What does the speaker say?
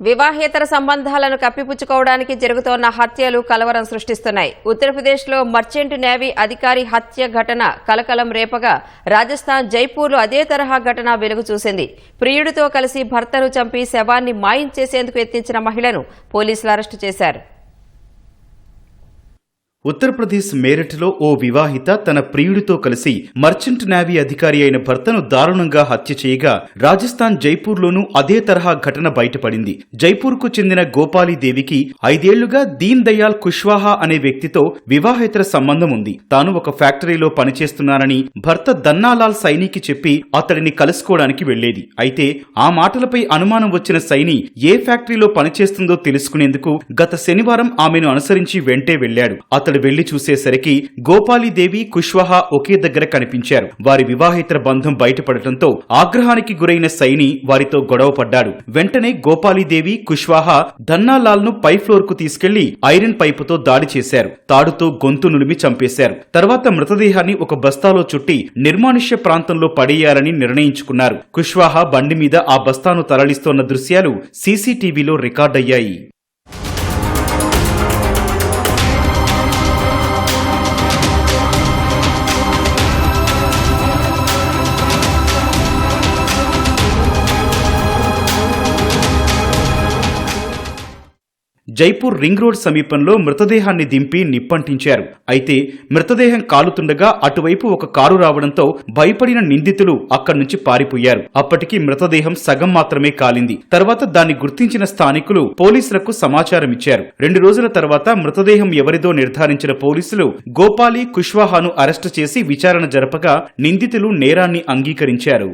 వివాహేతర సంబంధాలను కప్పిపుచ్చుకోవడానికి జరుగుతోన్న హత్యలు కలవరం సృష్టిస్తున్నాయి. ఉత్తరప్రదేశ్లో మర్చెంట్ నేవీ అధికారి హత్య ఘటన కలకలం రేపగా రాజస్థాన్ జైపూర్లో అదే తరహా ఘటన వెలుగు చూసింది. ప్రియుడితో కలిసి భర్తను చంపి శవాన్ని మాయం చేసేందుకు యత్నించిన మహిళను పోలీసులు అరెస్టు చేశారు. ఉత్తరప్రదేశ్ మేరట్లో ఓ వివాహిత తన ప్రియుడితో కలిసి మర్చెంట్ నేవీ అధికారి అయిన భర్తను దారుణంగా హత్య చేయగా రాజస్థాన్ జైపూర్లోనూ అదే తరహా ఘటన బయటపడింది. జైపూర్కు చెందిన గోపాలీదేవికి ఐదేళ్ళుగా దీన్ దయాల్ కుష్వాహా అనే వ్యక్తితో వివాహేతర సంబంధం ఉంది. తాను ఒక ఫ్యాక్టరీలో పనిచేస్తున్నానని భర్త దన్నాలాల్ సైనికి చెప్పి అతడిని కలుసుకోవడానికి వెళ్ళేది అయితే ఆ మాటలపై అనుమానం వచ్చిన సైని ఏ ఫ్యాక్టరీలో పనిచేస్తుందో తెలుసుకునేందుకు గత శనివారం ఆమెను అనుసరించి వెంటే వెళ్ళాడు అతడు వెళ్ళి చూసేసరికి గోపాలీదేవి కుష్వాహా ఒకే దగ్గర కనిపించారు. వారి వివాహేతర బంధం బయటపడటంతో ఆగ్రహానికి గురైన సైని వారితో గొడవ పడ్డాడు. వెంటనే గోపాలీదేవి కుష్వాహా ధన్నాలాల్ను పై ఫ్లోర్కు తీసుకెళ్ళి ఐరన్ పైపుతో దాడి చేశారు. తాడుతో గొంతు నులిమి చంపేశారు. తర్వాత మృతదేహాన్ని ఒక బస్తాలో చుట్టి నిర్మానుష్య ప్రాంతంలో పడేయాలని నిర్ణయించుకున్నారు. కుష్వాహా బండి మీద ఆ బస్తాను తరలిస్తోన్న దృశ్యాలు సీసీటీవీలో రికార్డయ్యాయి. జైపూర్ రింగ్ రోడ్ సమీపంలో మృతదేహాన్ని దింపి నిప్పంటించారు. అయితే మృతదేహం కాలుతుండగా అటువైపు ఒక కారు రావడంతో భయపడిన నిందితులు అక్కడి నుంచి పారిపోయారు. అప్పటికి మృతదేహం సగం మాత్రమే కాలింది. తర్వాత దాన్ని గుర్తించిన స్థానికులు పోలీసులకు సమాచారం ఇచ్చారు. రెండు రోజుల తర్వాత మృతదేహం ఎవరిదో నిర్ధారించిన పోలీసులు గోపాలి కుష్వాహాను అరెస్టు చేసి విచారణ జరపగా నిందితులు నేరాన్ని అంగీకరించారు.